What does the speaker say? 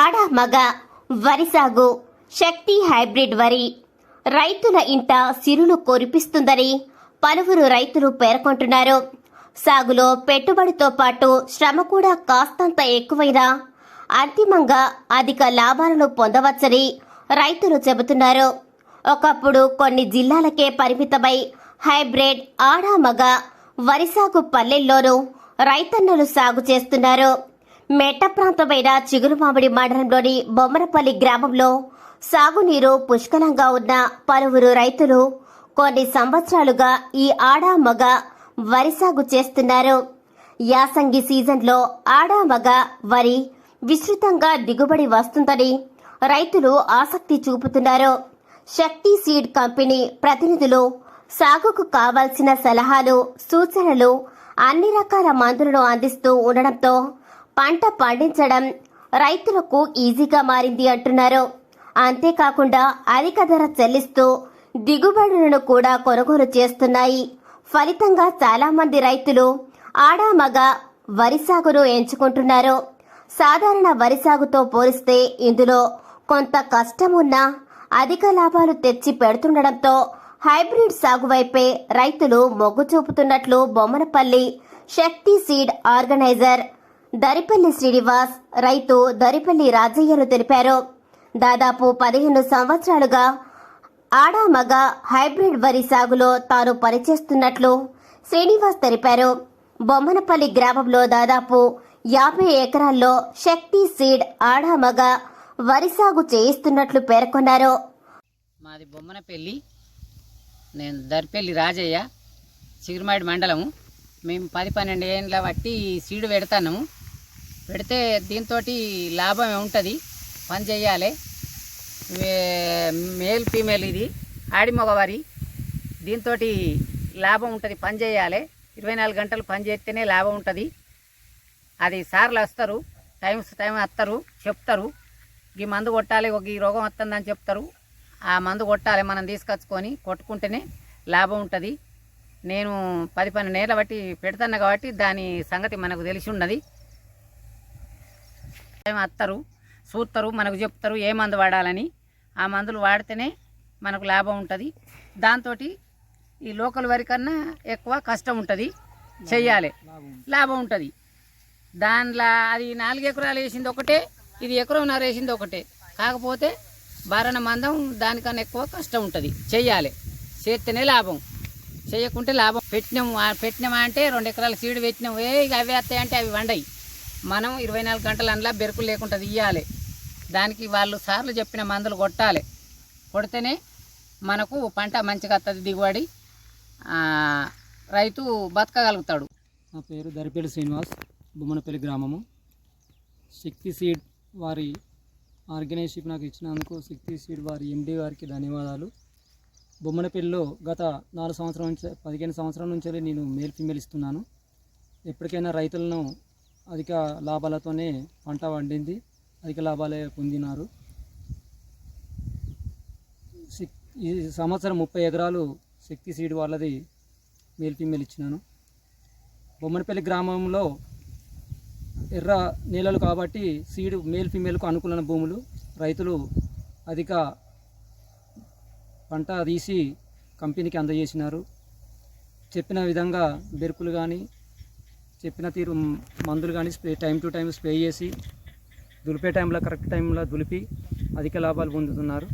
ఆడ మగ వరి సాగు శక్తి హైబ్రిడ్ వరి. రైతుల ఇంట సిరులు కురిపిస్తుందని పలువురు రైతులు పేర్కొంటున్నారు. సాగులో పెట్టుబడితో పాటు శ్రమ కూడా కాస్తంత ఎక్కువైనా అంతిమంగా అధిక లాభాలను పొందవచ్చని రైతులు చెబుతున్నారు. ఒకప్పుడు కొన్ని జిల్లాలకే పరిమితమై హైబ్రిడ్ ఆడ మగ వరి సాగు పల్లెల్లోనూ రైతన్నలు సాగు చేస్తున్నారు. మెట్ట ప్రాంతమైన చిగురుమామిడి మండలంలోని బొమ్మరపల్లి గ్రామంలో సాగునీరు పుష్కలంగా ఉన్న పలువురు రైతులు కొన్ని సంవత్సరాలుగా ఈ ఆడ మగ వరి సాగు చేస్తున్నారు. యాసంగి సీజన్లో ఆడ మగ వరి విస్తృతంగా దిగుబడి వస్తుందని రైతులు ఆసక్తి చూపుతున్నారు. శక్తి సీడ్ కంపెనీ ప్రతినిధులు సాగుకు కావాల్సిన సలహాలు సూచనలు అన్ని రకాల మందులను అందిస్తూ ఉండడంతో పంట పండించడం రైతులకు ఈజీగా మారింది అంటున్నారు. అంతేకాకుండా అధిక ధర చెల్లిస్తూ దిగుబడులను కూడా కొనుగోలు చేస్తున్నాయి. ఫలితంగా చాలా మంది రైతులు ఆడా మగ వరి సాగును ఎంచుకుంటున్నారు. సాధారణ వరి సాగుతో పోలిస్తే ఇందులో కొంత కష్టం ఉన్నా అధిక లాభాలు తెచ్చి పెడుతుండడంతో హైబ్రిడ్ సాగు వైపే రైతులు మొగ్గు చూపుతున్నట్లు బొమ్మనపల్లి శక్తి సీడ్ ఆర్గనైజర్ దరిపల్లి శ్రీనివాస్ రైతు దరిపల్లి రాజయ్యను తెలిపారు. దాదాపు పదిహేను సంవత్సరాలుగా ఆడా మగ హైబ్రిడ్ వరి సాగులో తాను పనిచేస్తున్నట్లు శ్రీనివాస్ తెలిపారు. బొమ్మనపల్లి గ్రామంలో దాదాపు యాభై ఎకరాల్లో శక్తి సీడ్ ఆడా మగ వరి సాగు చేయిస్తున్నట్లు పేర్కొన్నారు. మాది బొమ్మనపల్లి నేను దర్పల్లి రాజయ్య చిగురుమాడి మండలము. మేము పది పన్నెండు ఏళ్ళ బట్టి సీడు పెడతాము పెడితే దీంతో లాభం ఉంటుంది. పని చేయాలి. మేల్ ఫీమేల్ ఇది. ఆడి మగవారి. దీంతో లాభం ఉంటుంది. పని చేయాలి. ఇరవై నాలుగు గంటలు పని చేస్తేనే లాభం ఉంటుంది. అది సార్లు వస్తారు. టైం టైం వస్తారు. చెప్తారు. ఈ మందు కొట్టాలి ఒక ఈ రోగం వస్తుందని చెప్తారు. ఆ మందు కొట్టాలి మనం తీసుకొచ్చుకొని కొట్టుకుంటేనే లాభం ఉంటుంది. నేను పది పన్నెండు ఏళ్ళ బట్టి పెడతాను కాబట్టి దాని సంగతి మనకు తెలిసి ఉన్నది. టైం వస్తారు చూస్తారు మనకు చెప్తారు ఏ మందు వాడాలని. ఆ మందులు వాడితేనే మనకు లాభం ఉంటుంది. దాంతో ఈ లోకల్ వరి కన్నా ఎక్కువ కష్టం ఉంటుంది. చెయ్యాలి. లాభం ఉంటుంది. దాంట్లో అది నాలుగు ఎకరాలు వేసింది ఒకటే ఇది ఎకరంన్నర వేసింది ఒకటే. కాకపోతే భరణ మందం దానికన్నా ఎక్కువ కష్టం ఉంటుంది. చెయ్యాలి. చేస్తేనే లాభం. చేయకుంటే లాభం. పెట్టినాం పెట్టినామా అంటే రెండు ఎకరాల సీడ్ పెట్టినాం. ఏ ఇక అవి వస్తాయంటే అవి వండయి. మనం ఇరవై నాలుగు గంటల అందులో బెరుకులు లేకుండా తీయాలి. దానికి వాళ్ళు సార్లు చెప్పిన మందులు కొట్టాలి. కొడితేనే మనకు పంట మంచిగా వస్తుంది దిగుబడి రైతు బతకగలుగుతాడు. నా పేరు దరిపల్లి శ్రీనివాస్ బొమ్మనపల్లి గ్రామము. శక్తి సీడ్ వారి ఆర్గనైజేషన్ నాకు ఇచ్చినందుకు శక్తి సీడ్ వారి ఎండి గారికి ధన్యవాదాలు. బొమ్మనపల్లిలో గత నాలుగు సంవత్సరాల నుంచి పదిహేను సంవత్సరాల నుంచి నేను మేల్ ఫీమేల్ ఇస్తున్నాను. ఎప్పటికైనా రైతులను అధిక లాభాలతోనే పంట వండింది అధిక లాభాలే పొందినారు. ఈ సంవత్సరం ముప్పై ఎకరాలు శక్తి సీడ్ వాళ్ళది మేల్ ఫీమేల్ ఇచ్చినాను బొమ్మనపల్లి గ్రామంలో ఎర్ర నేలలు కాబట్టి సీడ్ మేల్ ఫీమేల్కు అనుకూలమైన భూములు రైతులు అధిక పంట తీసి కంపెనీకి అందజేసినారు. చెప్పిన విధంగా బెరుకులు కానీ చెప్పిన తీరు మందులు కానీ spray time to time spray చేసి దులిపే టైంలో కరెక్ట్ టైంలో దులిపి అధిక లాభాలు పొందుతున్నారు.